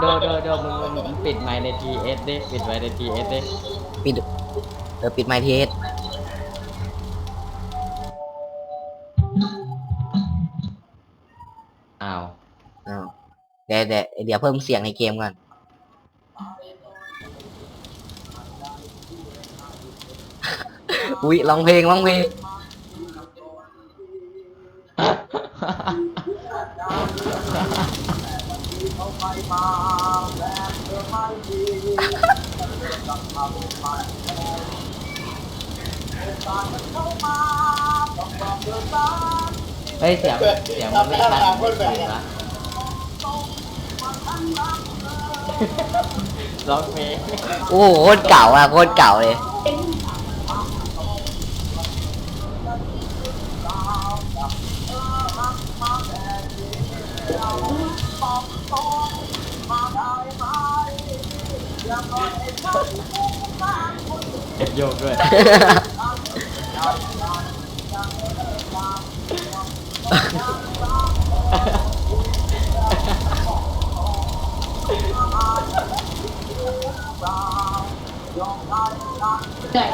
โดโดโดมึงมึงมึงปิดไมค์ในทีเอสดิปิดไมค์ในทีเอสดิปิดเออปิดไมค์เทสอ้าวอ้าวเดี๋ยวเดี๋ยวเดี๋ยวเพิ่มเสียงในเกมก่อน อุ้ยร้องเพลงร้องเพลง เฮ้ยเสียงเสียงมันไม่ชัดเหมือนคนอื่นนะร้องเพลงโอ้โหโคตรเก่าอะโคตรเก่าเลย เก็บโยกด้วยใช่